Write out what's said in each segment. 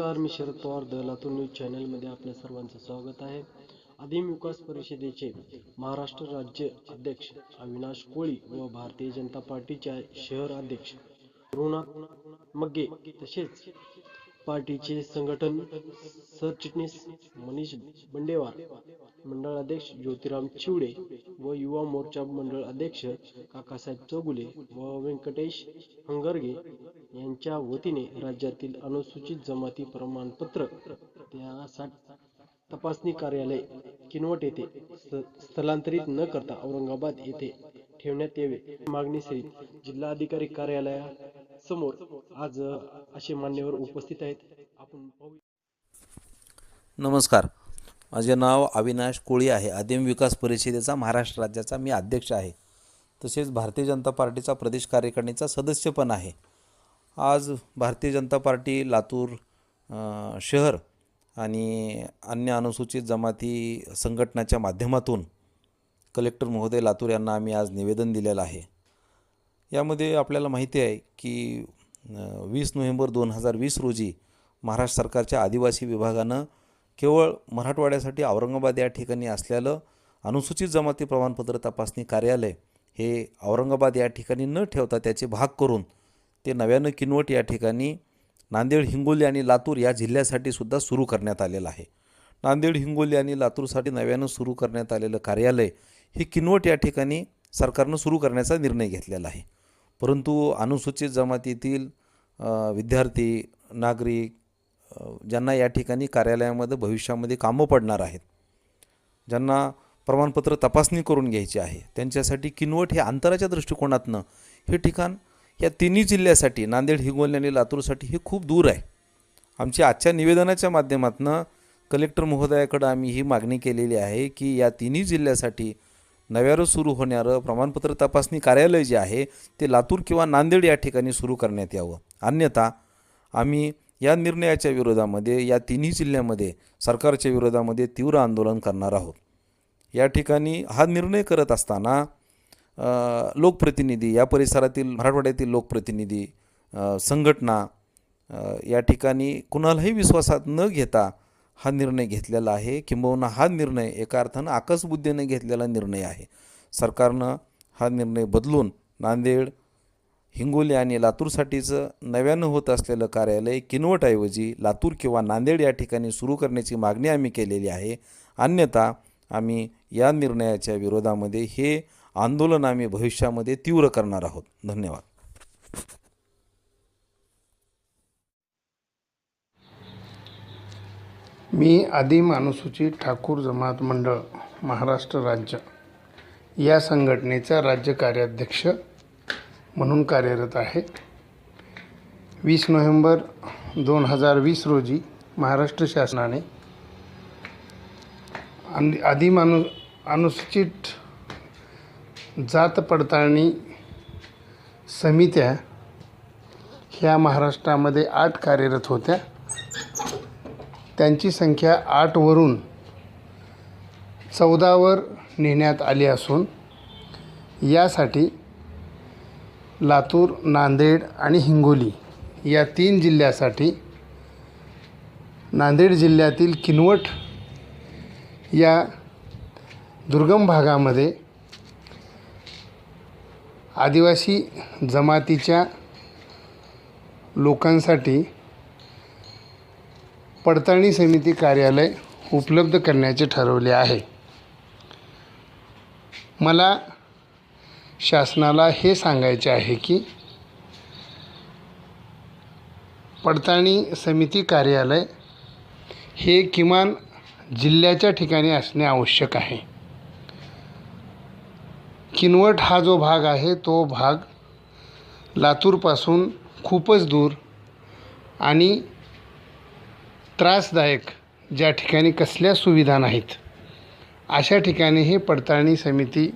नमस्कार मी Sharad Pawar the Latur news चॅनलमध्ये आपल्या सर्वांचं स्वागत आहे. आदिम विकास परिषदेचे महाराष्ट्र राज्य अध्यक्ष अविनाश कोळी व भारतीय जनता पार्टीचे शहर अध्यक्ष ऋणा मग्गे तसेच पार्टीचे संघटन सरचिटणीस मनीष बंडेवार. मंडळ अध्यक्ष ज्योतिराम चिवडे व युवा मोर्चा मंडळ अध्यक्ष काकासाहेब चौगुले व व्यंकटेश हंगरगे यांच्या वतीने राज्यातील अनुसूचित जमाती प्रमाणपत्र त्यासाठी तपासणी कार्यालय किनवट येथे स्थलांतरित न करता औरंगाबाद येथे ठेवण्यात यावे. मागणीसहित जिल्हाधिकारी कार्यालयासमोर आज असे मान्यवर उपस्थित आहेत. आपण नमस्कार. माझे नाव अविनाश कोळी आहे. आदिम विकास परिषदेचा महाराष्ट्र राज्याचा मी अध्यक्ष आहे. तसेच भारतीय जनता पार्टीचा प्रदेश कार्यकारिणीचा सदस्य पण आहे. आज भारतीय जनता पार्टी लातूर शहर आणि अन्य अनुसूचित जमाती संघटनाच्या माध्यमातून कलेक्टर महोदय लातूर यांना आम्ही आज निवेदन दिलेलं आहे. यामध्ये आपल्याला माहिती आहे की वीस नोव्हेंबर दोन हजार वीस रोजी महाराष्ट्र सरकारच्या आदिवासी विभागानं केवळ मराठवाड्यासाठी औरंगाबाद या ठिकाणी असलेलं अनुसूचित जमाती प्रमाणपत्र तपासणी कार्यालय हे औरंगाबाद या ठिकाणी न ठेवता त्याचे भाग करून ते नव्यानं किनवट या ठिकाणी नांदेड हिंगोली आणि लातूर या जिल्ह्यासाठी सुद्धा सुरू करण्यात आलेलं आहे. नांदेड हिंगोली आणि लातूरसाठी नव्यानं सुरू करण्यात आलेलं कार्यालय हे किनवट या ठिकाणी सरकारनं सुरू करण्याचा निर्णय घेतलेला आहे. परंतु अनुसूचित जमातीतील विद्यार्थी नागरिक ज्यांना या ठिकाणी कार्यालयामध्ये भविष्यामध्ये कामं पडणार आहेत ज्यांना प्रमाणपत्र तपासणी करून घ्यायची आहे त्यांच्यासाठी किनवट हे अंतराच्या दृष्टिकोनातनं हे ठिकाण या तिन्ही जिल्ह्यासाठी नांदेड हिंगोली आणि लातूरसाठी हे खूप दूर आहे. आमच्या आजच्या निवेदनाच्या माध्यमातून कलेक्टर महोदयाकडं आम्ही ही मागणी केलेली आहे की या तिन्ही जिल्ह्यासाठी नव्यानं सुरू होणारं प्रमाणपत्र तपासणी कार्यालय जे आहे ते लातूर किंवा नांदेड या ठिकाणी सुरू करण्यात यावं. अन्यथा आम्ही या निर्णयाच्या विरोधामध्ये या तिन्ही जिल्ह्यामध्ये सरकारच्या विरोधामध्ये तीव्र आंदोलन करणार आहोत. या ठिकाणी हा निर्णय करत असताना लोकप्रतिनिधी या परिसरातील मराठवाड्यातील लोकप्रतिनिधी संघटना या ठिकाणी कुणालाही विश्वासात न घेता हा निर्णय घेतलेला आहे. किंबहुना हा निर्णय एका अर्थानं आकसबुद्धीने घेतलेला निर्णय आहे. सरकारनं हा निर्णय बदलून नांदेड हिंगोली आणि लातूरसाठीचं नव्यानं होत असलेलं कार्यालय किनवटऐवजी लातूर किंवा नांदेड या ठिकाणी सुरू करण्याची मागणी आम्ही केलेली आहे. अन्यथा आम्ही या निर्णयाच्या विरोधामध्ये हे आंदोलन आम्ही भविष्यामध्ये तीव्र करणार आहोत. धन्यवाद. मी आदिम अनुसूचित ठाकूर जमात मंडळ महाराष्ट्र राज्य या संघटनेचा राज्य कार्याध्यक्ष म्हणून कार्यरत आहे. वीस नोव्हेंबर दोन हजार वीस रोजी महाराष्ट्र शासनाने आदिमानु अनुसूचित जात पडताळणी समित्या ह्या महाराष्ट्रामध्ये आठ कार्यरत होत्या. त्यांची संख्या आठवरून चौदावर नेण्यात आली असून यासाठी लातूर नांदेड आणि हिंगोली या तीन जिल्ह्यासाठी नांदेड जिल्ह्यातील किनवट या दुर्गम भागामध्ये आदिवासी जमातीच्या लोकांसाठी पडताळणी समिती कार्यालय उपलब्ध करण्याचे ठरवले आहे. मला शासनाला हे सांगायचे आहे की पडताळणी समिती कार्यालय हे किमान जिल्ह्याच्या ठिकाणी असणे आवश्यक आहे. किनवट हा जो भाग आहे तो भाग लातूरपासून खूपच दूर आणि त्रासदायक ज्या ठिकाणी कसल्या सुविधा नाहीत अशा ठिकाणी हे पडताळणी समिती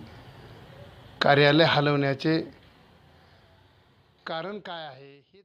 कार्यालय हलवण्याचे कारण काय आहे हेच